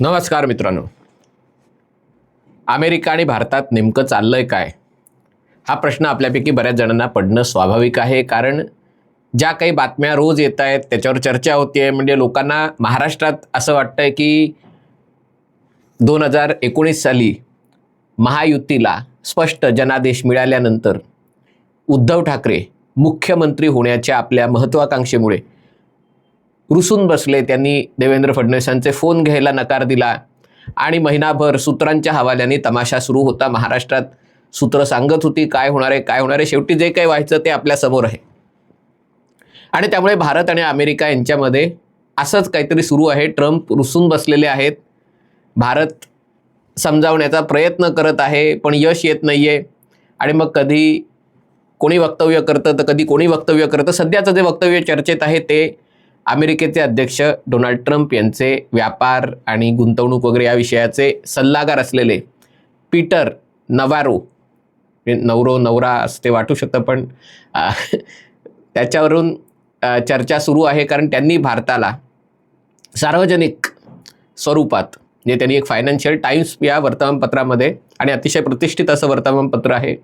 नमस्कार मित्रांनो. अमेरिका आणि भारतात नेमकं चाललंय काय? हा प्रश्न आपल्यापैकी बऱ्याच जणांना पडणं स्वाभाविक आहे कारण ज्या काही बातम्या रोज येत आहेत त्याच्यावर चर्चा होते म्हणजे लोकांना महाराष्ट्रात असं वाटतंय की दोन हजार एकोणीस साली महायुतीला स्पष्ट जनादेश मिळाल्यानंतर उद्धव ठाकरे मुख्यमंत्री होण्याच्या आपल्या महत्त्वाकांक्षेमुळे रुसून बसले. त्यांनी देवेंद्र फडणवीसांचे फोन घ्यायला नकार दिला. आणि महिनाभर सूत्रांच्या हवाल्याने तमाशा सुरू होता महाराष्ट्रात. सूत्र सांगत होती काय होणार आहे? काय होणार आहे? शेवटी जे काही व्हायचं ते आपल्यासमोर आहे. आणि त्यामुळे भारत आणि अमेरिका यांच्यामध्ये असंच काहीतरी सुरू आहे. ट्रम्प रुसून बसलेले आहेत. भारत समजावण्याचा प्रयत्न करत आहे पण यश येत नाही आहे आणि मग कधी कोणी वक्तव्य करतं तर कधी कोणी वक्तव्य करतं. सध्याचं जे वक्तव्य चर्चेत आहे ते अमेरिकेचे अध्यक्ष डोनाल्ड ट्रम्प यांचे व्यापार आणि गुंतवणूक वगैरे या विषयाचे सल्लागार असलेले पीटर नवारो नवरो नवरा असं ते वाटू शकतं पण त्याच्यावरून चर्चा सुरू आहे कारण त्यांनी भारताला सार्वजनिक स्वरूपात म्हणजे त्यांनी एक फायनान्शियल टाइम्स या वर्तमानपत्रामध्ये आणि अतिशय प्रतिष्ठित असं वर्तमानपत्र आहे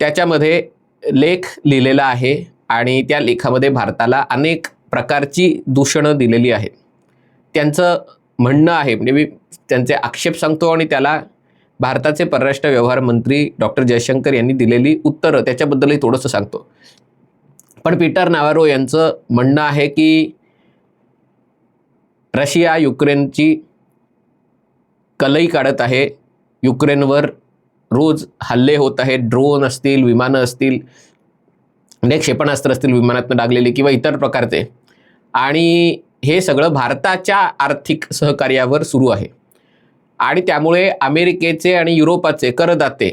त्याच्यामध्ये लेख लिहिलेला आहे. आणि त्या लेखामध्ये भारताला अनेक प्रकारची दूषणं दिलेली आहेत. त्यांचं म्हणणं आहे म्हणजे मी त्यांचे आक्षेप सांगतो आणि त्याला भारताचे परराष्ट्र व्यवहार मंत्री डॉक्टर जयशंकर यांनी दिलेली उत्तरं त्याच्याबद्दलही थोडंसं सांगतो. पण पीटर नावारो यांचं म्हणणं आहे की रशिया युक्रेनची कलई काढत आहे. युक्रेनवर रोज हल्ले होत आहेत ड्रोन असतील विमानं असतील. म्हणजे अनेक क्षेपणास्त्र असतील विमानातनं डागलेले किंवा इतर प्रकारचे. आणि हे सगळं भारताच्या आर्थिक सहकार्यावर सुरू आहे. आणि त्यामुळे अमेरिकेचे आणि युरोपाचे करदाते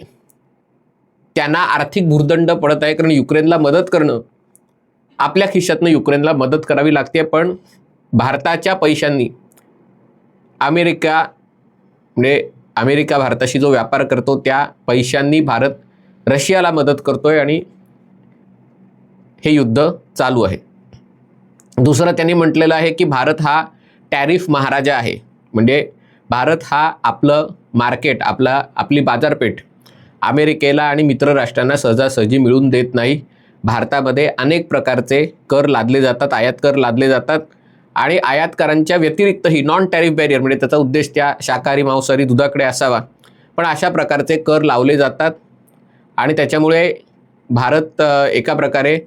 त्यांना आर्थिक भुर्दंड पडत आहे कारण युक्रेनला मदत करणं आपल्या खिशातनं युक्रेनला मदत करावी लागते. पण भारताच्या पैशांनी अमेरिका म्हणजे अमेरिका भारताशी जो व्यापार करतो त्या पैशांनी भारत रशियाला मदत करतोय आणि हे युद्ध चालू आहे. दुसरं त्यांनी म्हटलेलं आहे की भारत हा टॅरिफ महाराजा आहे. म्हणजे भारत हा आपलं मार्केट आपला आपली बाजारपेठ अमेरिकेला आणि मित्र राष्ट्रांना सहजासहजी मिळून देत नाही. भारतामध्ये अनेक प्रकारचे कर लादले जातात आयात कर लादले जातात आणि आयातकारांच्या व्यतिरिक्तही नॉन टॅरिफ बॅरियर म्हणजे त्याचा उद्देश त्या शाकाहारी मांसाहारी दुधाकडे असावा. पण अशा प्रकारचे कर लावले जातात आणि त्याच्यामुळे भारत एका प्रकारे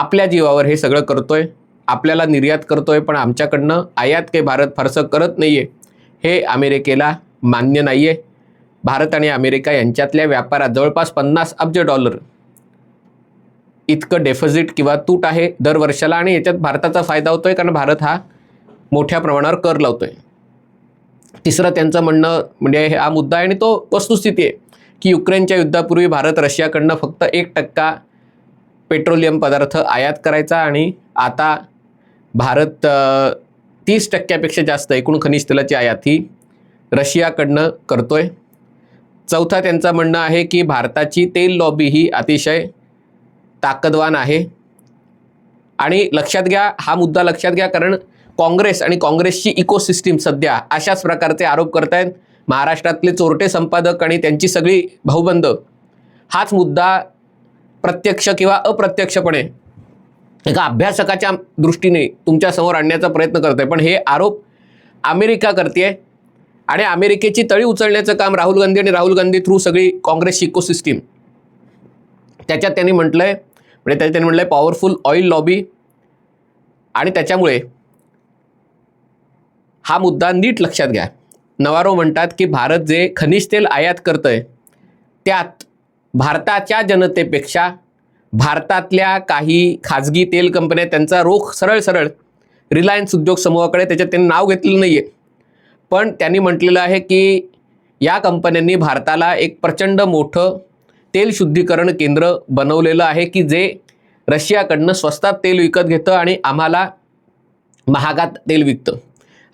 आपल्या जीवावर हे सगळं करतोय आपल्याला निर्यात करतोय पण आमच्याकडनं आयात काही भारत फारसं करत नाही आहे हे अमेरिकेला मान्य नाही आहे भारत आणि अमेरिका यांच्यातल्या व्यापारात जवळपास पन्नास अब्ज डॉलर. इतकं डेफिजिट किंवा तूट आहे दर वर्षाला आणि याच्यात भारताचा फायदा होतोय कारण भारत हा मोठ्या प्रमाणावर कर लावतोय. तिसरं त्यांचं म्हणणं म्हणजे हा मुद्दा आहे आणि तो वस्तुस्थिती आहे की युक्रेनच्या युद्धापूर्वी भारत रशियाकडनं फक्त एक टक्का पेट्रोलियम पदार्थ आयात करायचा आणि आता भारत तीस टक्क्यापेक्षा जास्त एकूण खनिज तेलाची आयात ही रशियाकडनं करतोय. चौथा त्यांचं म्हणणं आहे की भारताची तेल लॉबी ही अतिशय ताकदवान आहे. आणि लक्षात घ्या हा मुद्दा लक्षात घ्या कारण काँग्रेस आणि काँग्रेसची इकोसिस्टीम सध्या अशाच प्रकारचे आरोप करतायत. महाराष्ट्रातले चोरटे संपादक आणि त्यांची सगळी भाऊबंद. हाच मुद्दा प्रत्यक्ष किंवा अप्रत्यक्षपणे एका अभ्यासकाच्या दृष्टीने तुमच्यासमोर आणण्याचा प्रयत्न करते आहे पण हे आरोप अमेरिका करते आणि अमेरिकेची तळी उचलण्याचं काम राहुल गांधी आणि राहुल गांधी थ्रू सगळी काँग्रेसची इकोसिस्टीम त्याच्यात त्यांनी म्हटलंय म्हणजे त्याच्यात त्यांनी म्हटलंय पॉवरफुल ऑइल लॉबी आणि त्याच्यामुळे हा मुद्दा नीट लक्षात घ्या. नवारो म्हणतात की भारत जे खनिज तेल आयात करतंय त्यात भारताच्या जनतेपेक्षा भारतातल्या काही खाजगी तेल कंपन्या त्यांचा रोख सरळ सरळ रिलायन्स उद्योग समूहाकडे त्याच्यात त्यांनी नाव घेतलेलं नाही आहे पण त्यांनी म्हटलेलं आहे की या कंपन्यांनी भारताला एक प्रचंड मोठं तेल शुद्धीकरण केंद्र बनवलेलं आहे की जे रशियाकडनं स्वस्तात तेल विकत घेतं आणि आम्हाला महागात तेल विकतं.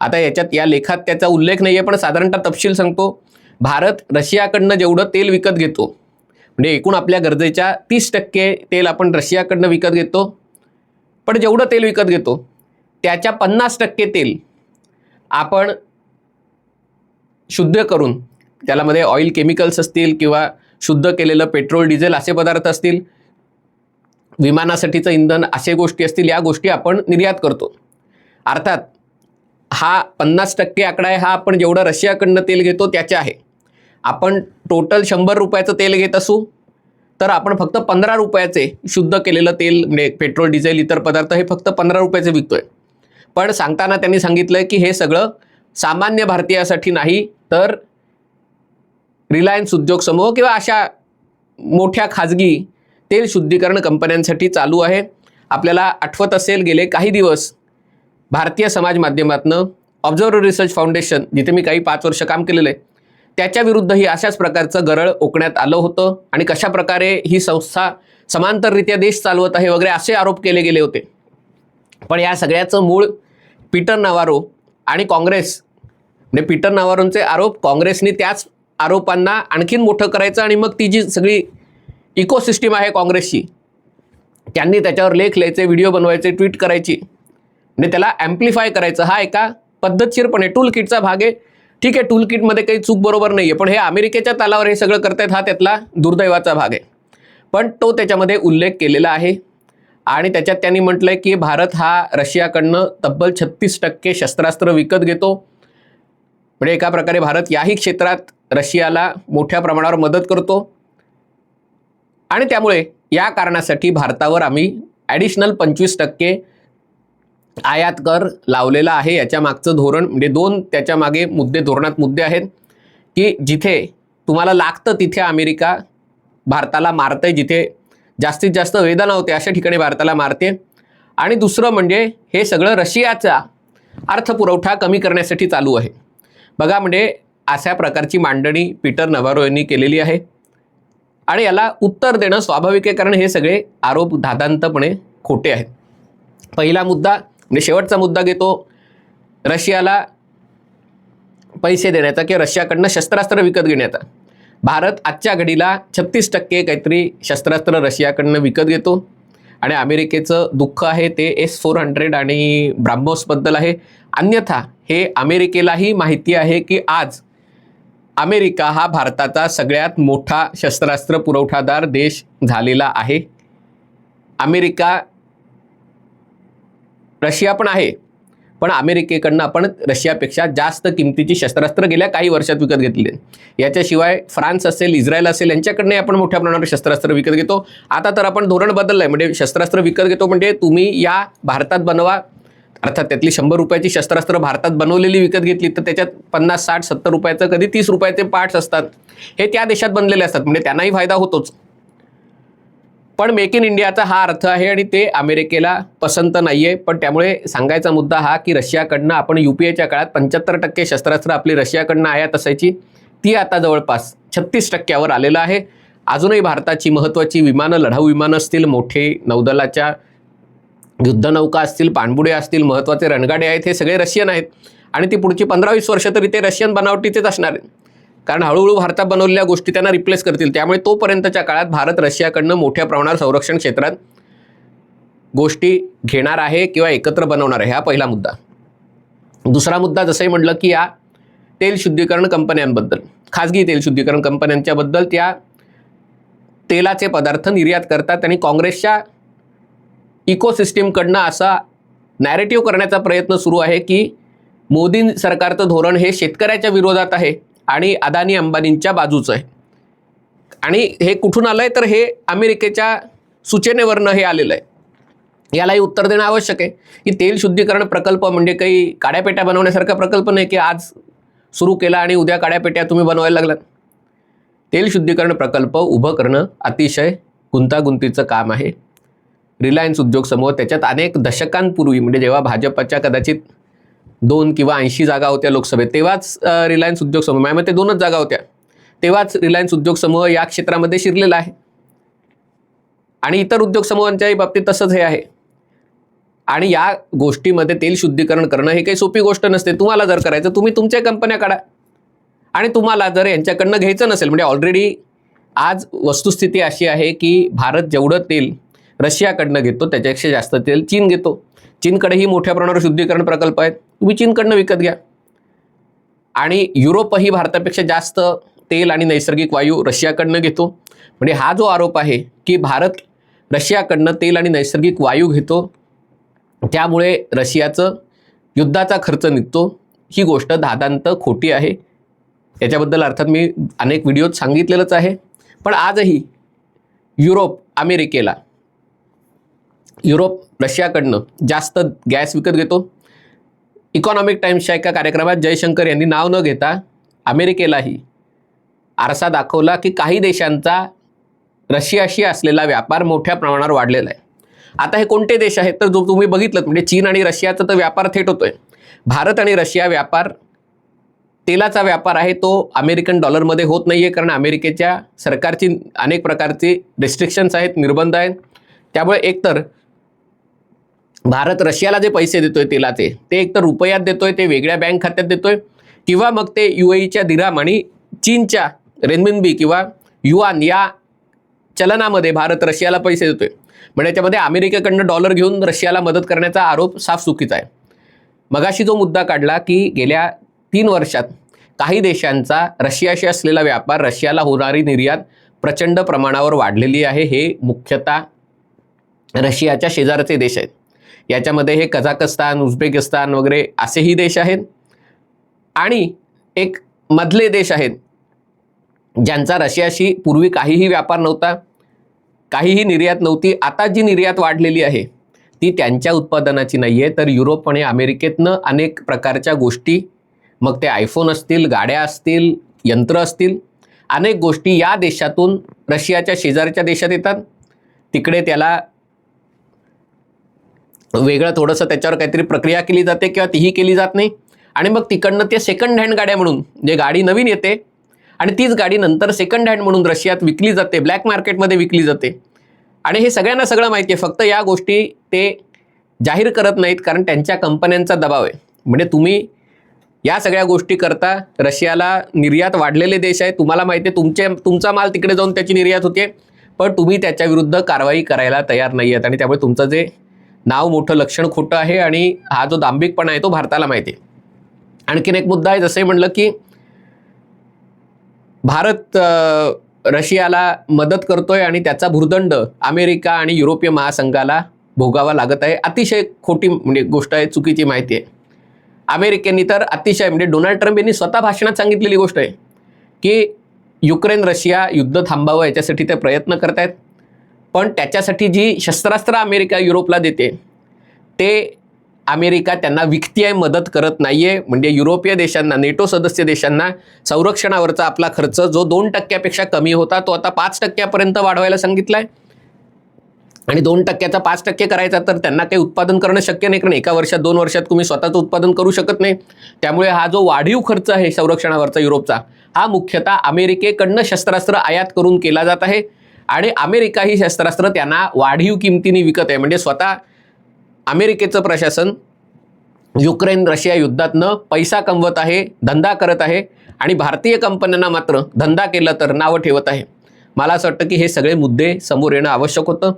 आता याच्यात या लेखात त्याचा उल्लेख नाही आहे पण साधारणतः तपशील सांगतो भारत रशियाकडनं जेवढं तेल विकत घेतो म्हणजे एकूण आपल्या गरजेच्या तीस टक्के तेल आपण रशियाकडनं विकत घेतो. पण जेवढं तेल विकत घेतो त्याच्या पन्नास टक्के तेल आपण शुद्ध करून त्यालामध्ये ऑइल केमिकल्स असतील किंवा शुद्ध केलेलं पेट्रोल डिझेल असे पदार्थ असतील विमानासाठीचं इंधन असे गोष्टी असतील या गोष्टी आपण निर्यात करतो. अर्थात हा पन्नास टक्के आकडा आहे हा आपण जेवढं रशियाकडनं तेल घेतो त्याच्या आहे. आपण टोटल शंभर रुपयाचं तेल घेत असू तर आपण फक्त पंधरा रुपयाचे शुद्ध केलेलं तेल म्हणजे पेट्रोल डिझेल इतर पदार्थ हे फक्त पंधरा रुपयाचे विकतोय. पण सांगताना त्यांनी सांगितलं की हे सगळं सामान्य भारतीयासाठी नाही तर रिलायन्स उद्योग समूह किंवा अशा मोठ्या खाजगी तेल शुद्धीकरण कंपन्यांसाठी चालू आहे. आपल्याला आठवत असेल गेले काही दिवस भारतीय समाज माध्यमातनं ऑब्झर्व्ह रिसर्च फाउंडेशन जिथे मी काही पाच वर्ष काम केलेलं आहे त्याच्या विरुद्धही अशाच प्रकारचं गरळ ओकण्यात आलं होतं. आणि कशा प्रकारे ही संस्था समांतररित्या देश चालवत आहे वगैरे असे आरोप केले गेले होते. पण या सगळ्याचं मूळ पीटर नवारो आणि काँग्रेस म्हणजे पीटर नवारोंचे आरोप काँग्रेसने त्याच आरोपांना आणखीन मोठं करायचं आणि मग ती जी सगळी इकोसिस्टीम आहे काँग्रेसची त्यांनी त्याच्यावर लेख लिहायचे व्हिडिओ बनवायचे ट्विट करायची. म्हणजे त्याला ॲम्प्लिफाय करायचं. हा एका पद्धतशीरपणे टूल किटचा भाग आहे. ठीक आहे टूल किटमध्ये काही चूक बरोबर नाही आहे पण हे अमेरिकेच्या तालावर हे सगळं करतायत हा त्यातला दुर्दैवाचा भाग आहे. पण तो त्याच्यामध्ये उल्लेख केलेला आहे आणि त्याच्यात त्यांनी म्हटलं आहे की भारत हा रशियाकडनं तब्बल छत्तीस टक्के शस्त्रास्त्र विकत घेतो. म्हणजे एका प्रकारे भारत याही क्षेत्रात रशियाला मोठ्या प्रमाणावर मदत करतो. आणि त्यामुळे या कारणासाठी भारतावर आम्ही ॲडिशनल पंचवीस टक्के आयात कर लावलेला आहे याच्या मागचं धोरण. म्हणजे दोन त्याच्यामागे मुद्दे धोरणात मुद्दे आहेत की जिथे तुम्हाला लागतं तिथे अमेरिका भारताला मारते जिथे जास्तीत जास्त वेदना होते अशा ठिकाणी भारताला मारते. आणि दुसरं म्हणजे हे सगळं रशियाचा अर्थपुरवठा कमी करण्यासाठी चालू आहे. बघा म्हणजे अशा प्रकारची मांडणी पीटर नवारो यांनी केलेली आहे. आणि याला उत्तर देणं स्वाभाविक आहे कारण हे सगळे आरोप धादांतपणे खोटे आहेत. पहिला मुद्दा म्हणजे शेवटचा मुद्दा घेतो रशियाला पैसे देण्याचा किंवा रशियाकडनं शस्त्रास्त्र विकत घेण्याचा. भारत आजच्या घडीला छत्तीस टक्के काहीतरी शस्त्रास्त्र रशियाकडनं विकत घेतो. आणि अमेरिकेचं दुःख आहे ते एस फोर हंड्रेड आणि ब्राह्मोसबद्दल आहे. अन्यथा हे अमेरिकेलाही माहिती आहे की आज अमेरिका हा भारताचा सगळ्यात मोठा शस्त्रास्त्र पुरवठादार देश झालेला आहे. अमेरिका रशिया पण आहे. पण अमेरिकेकडनं आपण रशियापेक्षा जास्त किमतीची शस्त्रास्त्र गेल्या काही वर्षात विकत घेतले. याच्याशिवाय फ्रान्स असेल इस्रायल असेल यांच्याकडनंही आपण मोठ्या प्रमाणावर शस्त्रास्त्र विकत घेतो. आता तर आपण धोरण बदललं आहे म्हणजे शस्त्रास्त्र विकत घेतो म्हणजे तुम्ही या भारतात बनवा. अर्थात त्यातली शंभर रुपयाची शस्त्रास्त्र भारतात बनवलेली विकत घेतली तर त्याच्यात पन्नास साठ सत्तर रुपयाचं कधी तीस रुपयाचे पार्ट्स असतात. हे त्या देशात बनलेले असतात. म्हणजे त्यांनाही फायदा होतोच. पण मेक इन इंडियाचा हा अर्थ आहे आणि ते अमेरिकेला पसंत नाही आहे पण त्यामुळे सांगायचा मुद्दा हा की रशियाकडनं आपण यू पी एच्या काळात पंच्याहत्तर टक्के शस्त्रास्त्र आपली रशियाकडनं आयात असायची. ती आता जवळपास छत्तीस टक्क्यावर आलेलं आहे. अजूनही भारताची महत्त्वाची विमानं लढाऊ विमानं असतील मोठे नौदलाच्या युद्धनौका असतील पाणबुडे असतील महत्त्वाचे रणगाडे आहेत हे सगळे रशियन आहेत. आणि ती पुढची पंधरा वीस वर्ष तरी ते रशियन बनावटीचेच असणार आहेत. कारण हळूहळू भारतात बनवलेल्या गोष्टी त्यांना रिप्लेस करतील. त्यामुळे तोपर्यंतच्या काळात भारत रशियाकडनं मोठ्या प्रमाणावर संरक्षण क्षेत्रात गोष्टी घेणार आहे किंवा एकत्र बनवणार आहे हा पहिला मुद्दा. दुसरा मुद्दा जसंही म्हटलं की या तेल शुद्धीकरण कंपन्यांबद्दल खाजगी तेल शुद्धीकरण कंपन्यांच्याबद्दल त्या तेलाचे पदार्थ निर्यात करतात आणि काँग्रेसच्या इकोसिस्टीमकडनं असा नॅरेटिव्ह करण्याचा प्रयत्न सुरू आहे की मोदी सरकारचं धोरण हे शेतकऱ्याच्या विरोधात आहे. आणि अदानी अंबानींच्या बाजूचं आहे. आणि हे कुठून आलं आहे तर हे अमेरिकेच्या सूचनेवरनं हे आलेलं आहे. यालाही उत्तर देणं आवश्यक आहे. की तेल शुद्धीकरण प्रकल्प म्हणजे काही काड्यापेट्या बनवण्यासारखा प्रकल्प नाही की आज सुरू केला आणि उद्या काड्यापेट्या तुम्ही बनवायला लागलात. तेल शुद्धीकरण प्रकल्प उभं करणं अतिशय गुंतागुंतीचं काम आहे. रिलायन्स उद्योग समूह त्याच्यात अनेक दशकांपूर्वी म्हणजे जेव्हा भाजपच्या कदाचित दोन किंवा ऐंशी जागा होत्या लोकसभेत. तेव्हाच रिलायन्स उद्योग समूह माझ्या म्हणजे मते दोनच जागा होत्या. तेव्हाच रिलायन्स उद्योग समूह या क्षेत्रामध्ये शिरलेला आहे. आणि इतर उद्योग समूहांच्याही बाबतीत तसंच हे आहे. आणि या गोष्टीमध्ये तेल शुद्धीकरण करणं हे काही सोपी गोष्ट नसते. तुम्हाला जर करायचं तुम्ही तुमच्या कंपन्या काढा. आणि तुम्हाला जर यांच्याकडनं घ्यायचं नसेल म्हणजे ऑलरेडी आज वस्तुस्थिती अशी आहे की भारत जेवढं तेल रशियाकडनं घेतो त्याच्यापेक्षा जास्त तेल चीन घेतो. चीनकडेही मोठ्या प्रमाणावर शुद्धीकरण प्रकल्प आहेत. तुम्ही चीनकडनं विकत घ्या. आणि युरोपही भारतापेक्षा जास्त तेल आणि नैसर्गिक वायू रशियाकडनं घेतो. म्हणजे हा जो आरोप आहे की भारत रशियाकडनं तेल आणि नैसर्गिक वायू घेतो त्यामुळे रशियाचं युद्धाचा खर्च निघतो. ही गोष्ट दादांत खोटी आहे. याच्याबद्दल अर्थात मी अनेक व्हिडिओत सांगितलेलंच आहे. पण आजही युरोप अमेरिकेला युरोप रशियाकडनं जास्त गॅस विकत घेतो. इकॉनॉमिक टाईम्सच्या एका कार्यक्रमात जयशंकर यांनी नाव न घेता अमेरिकेलाही आरसा दाखवला की काही देशांचा रशियाशी असलेला व्यापार मोठ्या प्रमाणावर वाढलेला आहे. आता हे कोणते देश आहेत? तर जो तुम्ही बघितलं म्हणजे चीन आणि रशियाचा तर व्यापार थेट होतोय. भारत आणि रशिया व्यापार तेलाचा व्यापार आहे तो अमेरिकन डॉलरमध्ये होत नाही आहे कारण अमेरिकेच्या सरकारची अनेक प्रकारचे रिस्ट्रिक्शन्स आहेत निर्बंध आहेत. त्यामुळे एकतर भारत रशियाला जे पैसे देतोय तेलाचे ते एकतर रुपयात देतोय ते वेगळ्या बँक खात्यात देतोय. किंवा मग ते युएईच्या दिराम आणि चीनच्या रेनमिनबी किंवा युआन या चलनामध्ये भारत रशियाला पैसे देतोय. म्हणजे याच्यामध्ये अमेरिकेकडनं डॉलर घेऊन रशियाला मदत करण्याचा आरोप साफ चुकीचा आहे. मगाशी जो मुद्दा काढला की गेल्या तीन वर्षात काही देशांचा रशियाशी असलेला व्यापार रशियाला होणारी निर्यात प्रचंड प्रमाणावर वाढलेली आहे. हे मुख्यतः रशियाच्या शेजारचे देश आहेत. याच्यामध्ये हे कझाकस्तान उझबेकिस्तान वगैरे असेही देश आहेत. आणि एक मधले देश आहेत ज्यांचा रशियाशी पूर्वी काहीही व्यापार नव्हता काहीही निर्यात नव्हती. आता जी निर्यात वाढलेली आहे ती त्यांच्या उत्पादनाची नाही आहे तर युरोप आणि अमेरिकेतनं अनेक प्रकारच्या गोष्टी मग ते आयफोन असतील गाड्या असतील यंत्र असतील अनेक गोष्टी या देशातून रशियाच्या शेजारच्या देशात येतात. तिकडे त्याला वेगळं थोडंसं त्याच्यावर काहीतरी प्रक्रिया केली जाते किंवा तीही केली जात नाही. आणि मग तिकडनं ते सेकंड हँड गाड्या म्हणून जे गाडी नवीन येते आणि तीच गाडी नंतर सेकंड हँड म्हणून रशियात विकली जाते ब्लॅक मार्केटमध्ये विकली जाते. आणि हे सगळ्यांना सगळं माहिती आहे फक्त या गोष्टी ते जाहीर करत नाहीत कारण त्यांच्या कंपन्यांचा दबाव आहे. म्हणजे तुम्ही या सगळ्या गोष्टी करता रशियाला निर्यात वाढलेले देश आहे तुम्हाला माहिती आहे तुमचे तुमचा माल तिकडे जाऊन त्याची निर्यात होते पण तुम्ही त्याच्या विरुद्ध कारवाई करायला तयार नाही आहेत. आणि त्यामुळे तुमचं जे नाव मोठं लक्षण खोटं आहे आणि हा जो दांभिकपणा आहे तो भारताला माहिती आहे. आणखीन एक मुद्दा आहे जसंही म्हणलं की भारत रशियाला मदत करतोय आणि त्याचा भूर्दंड अमेरिका आणि युरोपीय महासंघाला भोगावा लागत आहे. अतिशय खोटी म्हणजे गोष्ट आहे चुकीची माहिती आहे. अमेरिकेने तर अतिशय म्हणजे डोनाल्ड ट्रम्प यांनी स्वतः भाषणात सांगितलेली गोष्ट आहे की युक्रेन रशिया युद्ध थांबावं याच्यासाठी ते प्रयत्न करत आहेत पण त्याच्यासाठी जी शस्त्रास्त्र अमेरिका युरोपला देते ते अमेरिका त्यांना विकतीय मदत करत नाही आहे म्हणजे युरोपीय देशांना नेटो सदस्य देशांना संरक्षणावरचा आपला खर्च जो दोन टक्क्यापेक्षा कमी होता तो आता पाच टक्क्यापर्यंत वाढवायला सांगितला आहे आणि दोन टक्क्याचा पाच टक्के करायचा तर त्यांना काही उत्पादन करणं शक्य नाही कारण एका वर्षात दोन वर्षात तुम्ही स्वतःचं उत्पादन करू शकत नाही. त्यामुळे हा जो वाढीव खर्च आहे संरक्षणावरचा युरोपचा हा मुख्यतः अमेरिकेकडनं शस्त्रास्त्र आयात करून केला जात आहे. आणि अमेरिका ही शस्त्रास्त्र त्यांना वाढीव किमतीने विकत आहे. म्हणजे स्वतः अमेरिकेचं प्रशासन युक्रेन रशिया युद्धातनं पैसा कमवत आहे धंदा करत आहे आणि भारतीय कंपन्यांना मात्र धंदा केला तर नावं ठेवत आहे. मला असं वाटतं की हे सगळे मुद्दे समोर येणं आवश्यक होतं.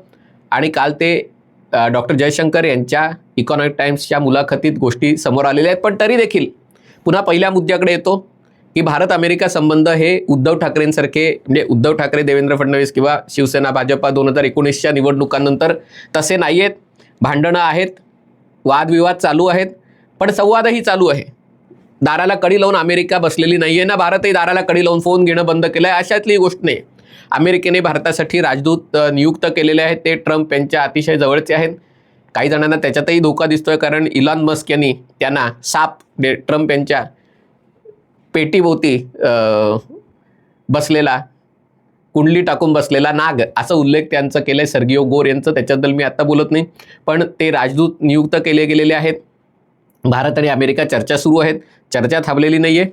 आणि काल ते डॉक्टर जयशंकर यांच्या इकॉनॉमिक टाइम्सच्या मुलाखतीत गोष्टी समोर आलेल्या आहेत. पण तरी देखील पुन्हा पहिल्या मुद्द्याकडे येतो. की भारत अमेरिका संबंध हे उद्धव ठाकरेंसारखे म्हणजे उद्धव ठाकरे देवेंद्र फडणवीस किंवा शिवसेना भाजपा दोन हजार एकोणीसच्या निवडणुकांनंतर तसे नाही आहेत भांडणं आहेत वादविवाद चालू आहेत पण संवादही चालू आहे. दाराला कडी लावून अमेरिका बसलेली नाही आहे ना भारतही दाराला कडी लावून फोन घेणं बंद केलं आहे अशातली गोष्ट नाही. अमेरिकेने भारतासाठी राजदूत नियुक्त केलेले आहेत ते ट्रम्प यांच्या अतिशय जवळचे आहेत. काही जणांना त्याच्यातही धोका दिसतोय कारण इलॉन मस्क यांनी त्यांना साप म्हणजे ट्रम्प यांच्या पेटीभोवती बसलेला कुंडली टाकून बसलेला नाग असा उल्लेख त्यांचं केलं आहे सर्गिओ गोर यांचं. त्याच्याबद्दल मी आत्ता बोलत नाही पण ते राजदूत नियुक्त केले गेलेले आहेत. भारत आणि अमेरिका चर्चा सुरू आहेत. चर्चा थांबलेली नाही आहे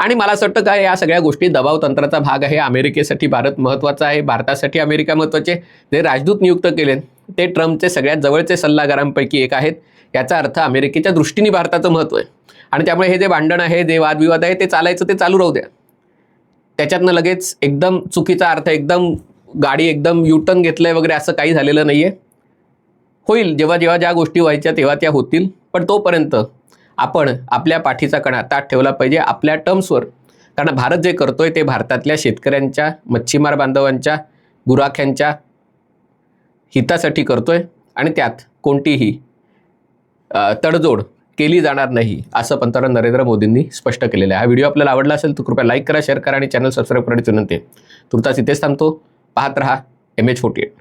आणि मला असं वाटतं काय या सगळ्या गोष्टी दबाव तंत्राचा भाग आहे. अमेरिकेसाठी भारत महत्त्वाचा आहे. भारतासाठी अमेरिका महत्त्वाचे जे राजदूत नियुक्त केले ते ट्रम्पचे सगळ्यात जवळचे सल्लागारांपैकी एक आहेत. याचा अर्थ अमेरिकेच्या दृष्टीने भारताचं महत्त्व आहे. आणि त्यामुळे हे जे भांडण आहे जे वादविवाद आहे ते चालायचं ते चालू राहू द्या. त्याच्यातनं लगेच एकदम चुकीचा अर्थ एकदम गाडी एकदम युटर्न घेतलंय वगैरे असं काही झालेलं नाही आहे होईल जेव्हा जेव्हा ज्या गोष्टी व्हायच्या तेव्हा त्या होतील. पण तोपर्यंत आपण आपल्या पाठीचा कणा ताट ठेवला पाहिजे आपल्या टर्म्सवर. कारण भारत जे करतोय ते भारतातल्या शेतकऱ्यांच्या मच्छीमार बांधवांच्या गुराख्यांच्या हितासाठी करतोय. आणि त्यात कोणतीही तडजोड केली जाणार नाही असं पंतप्रधान नरेंद्र मोदींनी स्पष्ट केलेलं आहे. हा व्हिडिओ आपल्याला आवडला असेल तर कृपया लाईक करा शेअर करा आणि चॅनल सबस्क्राईब करण्याची विनंती आहे तुर्तास इथेच थांबतो. पाहत रहा एम एच फोर्टी एट